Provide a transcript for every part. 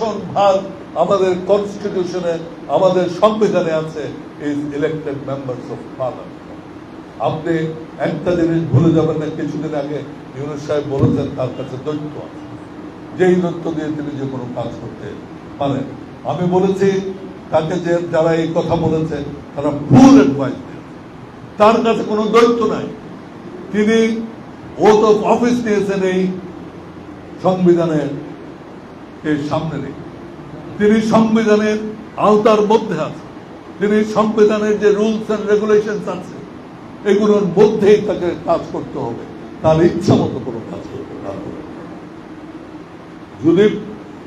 শাসন ভাগ আমাদের কনস্টিটিউশনে আমাদের সংবিধানে আছে is elected members of parliament আপনি একটা জিনিস ভুলে যাবেন না, কিছুদিন আগে ইউনুস সাহেব বলেছেন, তার কাছে দৈত্য আছে। যেই দৈত্য দিয়ে তিনি যে কোনো কাজ করতে পারেন। আমি বলেছি, তাকে যে যারা এই কথা বলেছে, তারা ভুল অ্যাডভাইস তার কাছে কোনো দৈত্য নাই। তিনি ও তো অফিস নিয়েছেন এই সংবিধানের সামনে রেখে তিনি সংবিধানের আওতার মধ্যে আছে। তিনি সংবিধানের যে রুলস অ্যান্ড রেগুলেশন আছে, এগুলোর মধ্যেই তাকে কাজ করতে হবে। তার ইচ্ছা মতো কোনো কাজ করতে পারবে যদি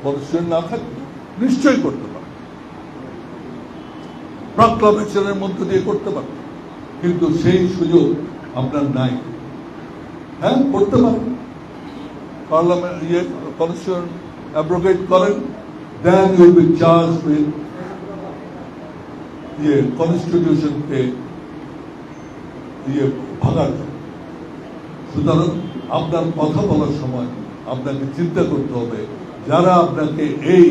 কনস্টিটিউশন না থাকে, নিশ্চয়ই করতে পারে। প্রক্লামেশনের মধ্য দিয়ে করতে পারে। কিন্তু সেই সুযোগ আপনার নাই। হ্যাঁ করতে পারেন পার্লামেন্ট ইয়ে কনস্টিটিউশন অ্যাব্রোগেট করেন then you'll be charge with ইয়ে কনস্টিটিউশনকে ইয়ে ভাঙার সুতরাং আপনার কথা বলার সময় আপনাকে চিন্তা করতে হবে, যারা আপনাকে এই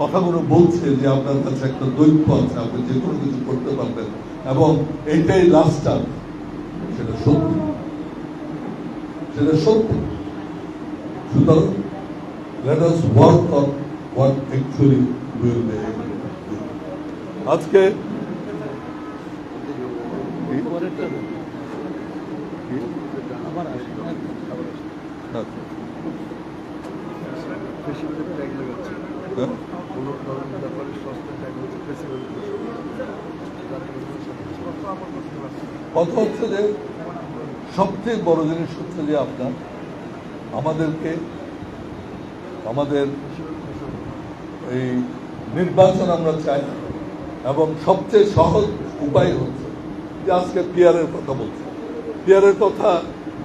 কথাগুলো বলছে যে আপনার কাছে একটা দৈত্য আছে, আপনি যে কোনো কিছু করতে পারবেন, এবং এইটাই লাস্ট টার্ম সেটা সত্যি। সেটা সত্যি। সুতরাং let us work on what actually will be able to do. আজকে হ্যাঁ? কথা হচ্ছে যে সবচেয়ে বড় জিনিস হচ্ছে যে আপনার আমাদেরকে আমাদের এই নির্বাচন আমরা চাই এবং সবচেয়ে সহজ উপায় হচ্ছে যে আজকে পিয়ারের কথা বলছে। পিয়ারের কথা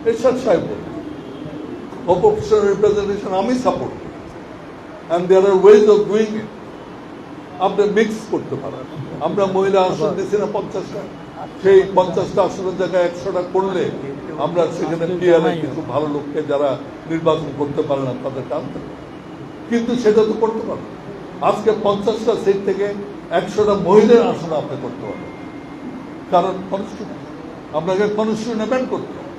এরশাদ সাহেব বলছে অপোজিশন রিপ্রেজেন্টেশন আমি support and there are ways of doing it আপনি মিক্স করতে পারেন। আমরা মহিলা আসন দিচ্ছি না পঞ্চাশটা। সেই পঞ্চাশটা আসনের জায়গায় একশোটা করলে আমরা সেখানে পিয়ারে কিছু ভালো লোককে যারা নির্বাচন করতে পারে না, তাদেরকে আনতে পারি। কিন্তু সেটা তো করতে পারবেন আজকে পঞ্চাশটা সিট থেকে একশোটা মহিলার আসন আপনি করতে পারবেন। কারণ কনস্টিটিউশন আপনাকে কনস্টিটিউশন অ্যামেন্ড করতে হবে।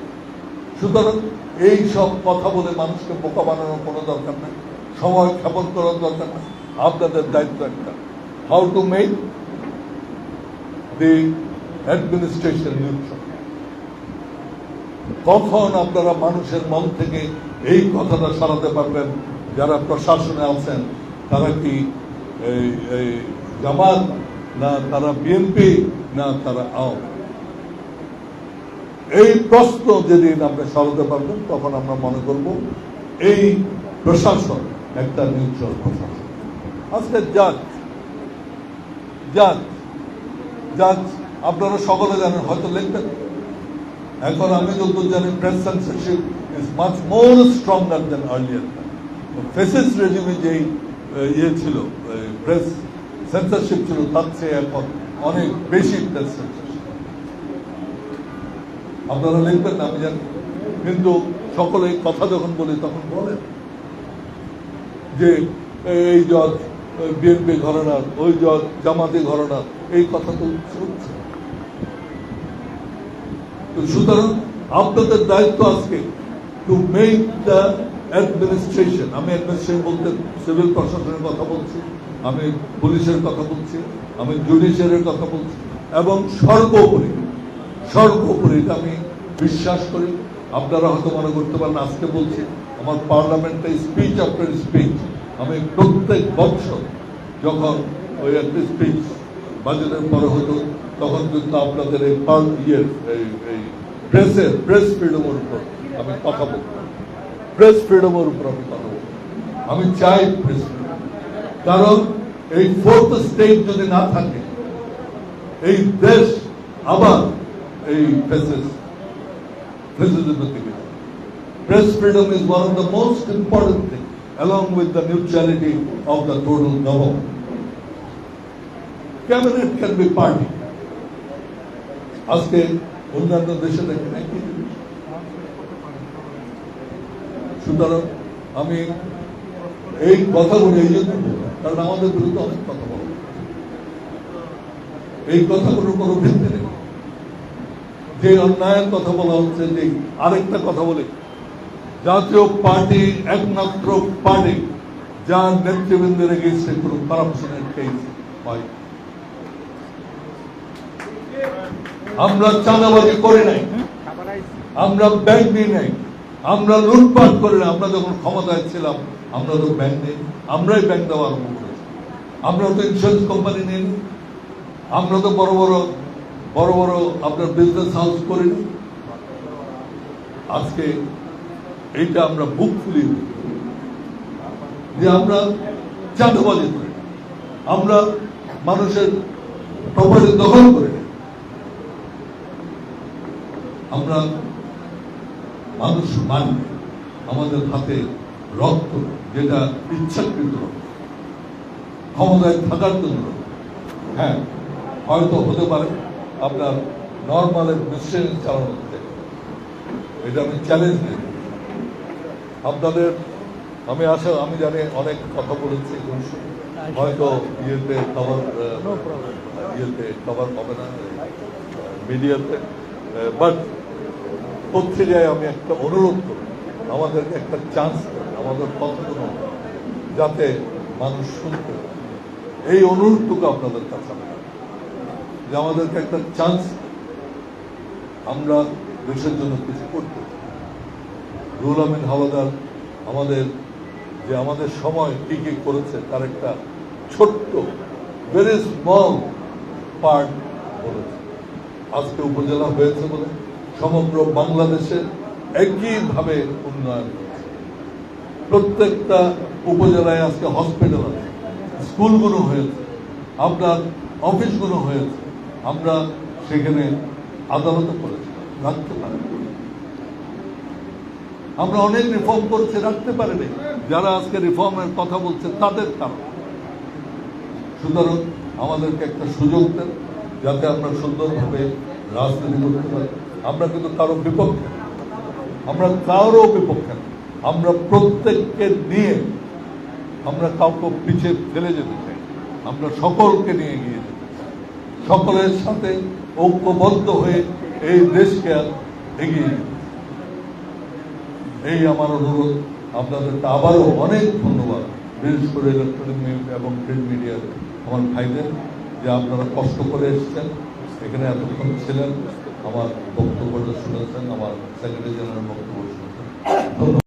সুতরাং এই সব কথা বলে মানুষকে বোকা বানানোর কোনো দরকার নেই। সময় ক্ষেপণ করার দরকার নেই। আপনাদের দায়িত্ব একটা। How to make the administration neutral কখন আপনারা মানুষের মন থেকে এই কথাটা সরাতে পারবেন? যারা প্রশাসনে আছেন, তারা কি এই জামাত না তারা বিএনপি না তারা আওয়ামী এই প্রশ্ন যেদিন আপনি সরাতে পারবেন, তখন আমরা মনে করব এই প্রশাসন একটা নিউট্রাল প্রশাসন। আজকে জাজ জাজ জাজ, আপনারা সকলে জানেন, হয়তো লিখবেন। এখন আমি যতদূর জানি press censorship is much more stronger than earlier fascist regime যেই ইয়ে ছিল প্রেস সেন্সরশিপ ছিল, তার চেয়ে এখন অনেক বেশি প্রেস সেন্সরশিপ আপনারা লিখবেন না আমি জানি। কিন্তু সকলে কথা যখন বলি, তখন বলেন যে, এই জজ বিএনপি ঘরানার ওই জজ জামাতি ঘরানার এই কথা তো শুনছে। সুতরাং আপনাদের দায়িত্ব আজকে টু মেক দ্য অ্যাডমিনিস্ট্রেশন আমি অ্যাডমিনিস্ট্রেশন বলতে সিভিল প্রশাসনের কথা বলছি, আমি পুলিশের কথা বলছি, আমি জুডিশিয়ারের কথা বলছি, এবং সর্বোপরি সর্বোপরি আমি বিশ্বাস করি, আপনারা হয়তো মনে করতে পারেন, আজকে বলছি, আমার পার্লামেন্টে স্পিচ আফটার স্পিচ আমি প্রত্যেক বছর যখন ওই একটা স্পিচ বাজেটের পরে হতো, তখন কিন্তু আপনাদের এই ইয়ের, এই প্রেসের প্রেস ফ্রিডমের উপর আমি কথা বলতাম। প্রেস ফ্রিডমের উপর আমি কথা বলতাম আমি চাই প্রেস ফ্রিডম কারণ এই ফোর্থ স্টেট যদি না থাকে এই দেশ আবার এই ফেসেস ফেসিজমের দিকে। Press freedom is one of the most important things, along with the neutrality of the total government. Cabinet can be party. আজকে অন্যান্য দেশে দেখেন একই জিনিস। সুতরাং আমি এই কথাগুলো এই জন্য কারণ আমাদের বিরুদ্ধে অনেক কথা বলা এই কথাগুলোর কোনো ভিত্তি নেই। যে অন্যায়ের কথা বলা হচ্ছে যে আরেকটা কথা বলে। জাতীয় পার্টি, একমাত্র পার্টি, যার নেতৃবৃন্দের এগেছে কোনো কারাপশনের কেস হয় আমরা চাঁদাবাজি করি নাই। আমরা ব্যাংক নিই নাই। আমরা লুটপাট করে, আমরা যখন ক্ষমতায় ছিলাম, আমরা তো ব্যাংক নেই, আমরাই ব্যাংক দেওয়া আরম্ভ করেছি আমরা তো ইন্স্যুরেন্স কোম্পানি নেই আমরা তো বড় বড় বড় বড় আপনার বিজনেস হাউস করি। আজকে এইটা আমরা বুক দিই। যে আমরা চাঁদাবাজি করি, আমরা মানুষের প্রপার্টি দখল করে। আমরা মানুষ মানি আমাদের হাতে রক্ত যেটা ইচ্ছাকৃত। ক্ষমতায় থাকার জন্য। হ্যাঁ হয়তো হতে পারে আপনার নর্মালের মিশ্রেণ চালানো এটা আমি চ্যালেঞ্জ নেই। আপনাদের আমি আশা আমি জানি অনেক কথা বলেছি হয়তো ইয়েতে কভার ইয়েতে কভার হবে না মিডিয়াতে বাট পত্রিকায় আমি একটা অনুরোধ করি, আমাদেরকে একটা চান্স আমাদের কথাগুলো যাতে মানুষ শুনতে এই অনুরোধটুকু আপনাদের কাছে যে আমাদেরকে একটা চান্স আমরা দেশের জন্য কিছু করতে। রুহুল আমিন হাওলাদার আমাদের, যে আমাদের সময় কি কি করেছে, তার একটা ছোট্ট ভেরি স্মল পার্ট বলেছে। আজকে উপজেলা হয়েছে বলে সমগ্র বাংলাদেশে একইভাবে উন্নয়ন প্রত্যেকটা উপজেলায় আজকে হসপিটাল আছে, স্কুলগুলো হয়েছে আপনার অফিসগুলো হয়েছে, আমরা সেখানে আদালত করেছি রাখতে পারেন। আমরা অনেক রিফর্ম করেছি, রাখতে পারিনি। যারা আজকে রিফর্মের কথা বলছে, তাদের কারণ। সুতরাং আমাদেরকে একটা সুযোগ দেন, যাতে আমরা সুন্দরভাবে রাজনীতি করতে পারি। আমরা কিন্তু কারও বিপক্ষে আমরা কারও বিপক্ষে আমরা প্রত্যেককে নিয়ে আমরা কাউকে পিছিয়ে ফেলে যেতে চাই। আমরা সকলকে নিয়ে এগিয়ে যেতে চাই। সকলের সাথে ঐক্যবদ্ধ হয়ে এই দেশকে এগিয়ে যেতে এই আমার অনুরোধ। আপনাদেরকে আবারও অনেক ধন্যবাদ। বিশেষ করে ইলেকট্রনিক মিডিয়া এবং প্রিন্ট মিডিয়ার আমার ভাইদের, যে আপনারা কষ্ট করে এসেছেন, এখানে এতক্ষণ ছিলেন। আমার বক্তব্যটা শুনেছেন আমার সেক্রেটারি জেনারেল বক্তব্য শুনেছেন।